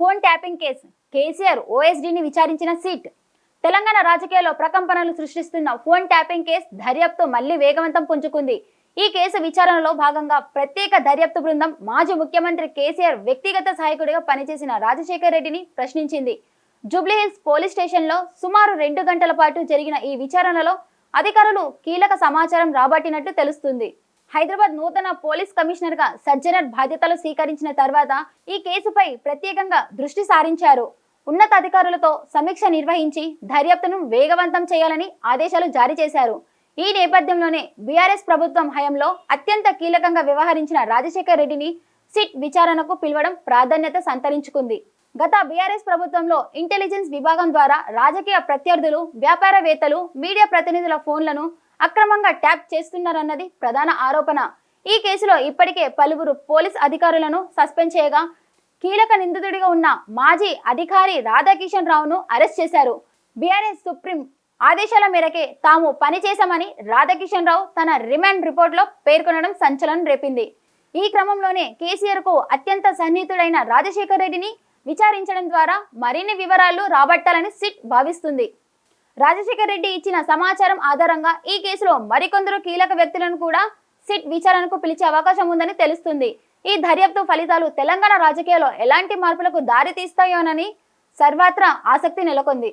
Phone tapping case. KCR ఓఎస్డీని విచారించిన SIT. Telangana రాజకీయాల్లో ప్రకంపనలు సృష్టిస్తున్న ఫోన్ ట్యాపింగ్ కేసు దర్యాప్తు మళ్ళీ వేగవంతం పుంజుకుంది. ఈ కేసు విచారణలో భాగంగా ప్రత్యేక దర్యాప్తు బృందం మాజీ ముఖ్యమంత్రి కేసీఆర్ వ్యక్తిగత సహాయకుడిగా పనిచేసిన రాజశేఖర్ రెడ్డిని ప్రశ్నించింది. జూబ్లీహిల్స్ పోలీస్ స్టేషన్లో సుమారు రెండు గంటల పాటు జరిగిన ఈ విచారణలో అధికారులు కీలక సమాచారం రాబట్టినట్టు తెలుస్తుంది. హైదరాబాద్ నూతన పోలీస్ కమిషనర్గా సజ్జనర్ బాధ్యతలు స్వీకరించిన తర్వాత ఈ కేసుపై ప్రత్యేకంగా దృష్టి సారించారు. ఉన్నతాధికారులతో సమీక్ష నిర్వహించి దర్యాప్తును వేగవంతం చేయాలని ఆదేశాలు జారీ చేశారు. ఈ నేపథ్యంలోనే బీఆర్ఎస్ ప్రభుత్వం హయంలో అత్యంత కీలకంగా వ్యవహరించిన రాజశేఖర్ రెడ్డిని సిట్ విచారణకు పిలవడం ప్రాధాన్యత సంతరించుకుంది. గత బీఆర్ఎస్ ప్రభుత్వంలో ఇంటెలిజెన్స్ విభాగం ద్వారా రాజకీయ ప్రత్యర్థులు వ్యాపారవేత్తలు మీడియా ప్రతినిధుల ఫోన్లను అక్రమంగా ట్యాప్ చేస్తున్నారన్నది ప్రధాన ఆరోపణ. ఈ కేసులో ఇప్పటికే పలువురు పోలీస్ అధికారులను సస్పెండ్ చేయగా కీలక నిందితుడిగా ఉన్న మాజీ అధికారి రాధాకిషన్ రావును అరెస్ట్ చేశారు. బీఆర్ఎస్ సుప్రీం ఆదేశాల మేరకే తాము పనిచేశామని రాధాకిషన్ రావు తన రిమాండ్ రిపోర్ట్లో పేర్కొనడం సంచలనం రేపింది. ఈ క్రమంలోనే కేసీఆర్కు అత్యంత సన్నిహితుడైన రాజశేఖర్ రెడ్డిని విచారించడం ద్వారా మరిన్ని వివరాలు రాబట్టాలని సిట్ భావిస్తుంది. రాజశేఖర్ రెడ్డి ఇచ్చిన సమాచారం ఆధారంగా ఈ కేసులో మరికొందరు కీలక వ్యక్తులను కూడా సిట్ విచారణకు పిలిచే అవకాశం ఉందని తెలుస్తుంది. ఈ దర్యాప్తు ఫలితాలు తెలంగాణ రాజకీయాల్లో ఎలాంటి మార్పులకు దారితీస్తాయోనని సర్వత్రా ఆసక్తి నెలకొంది.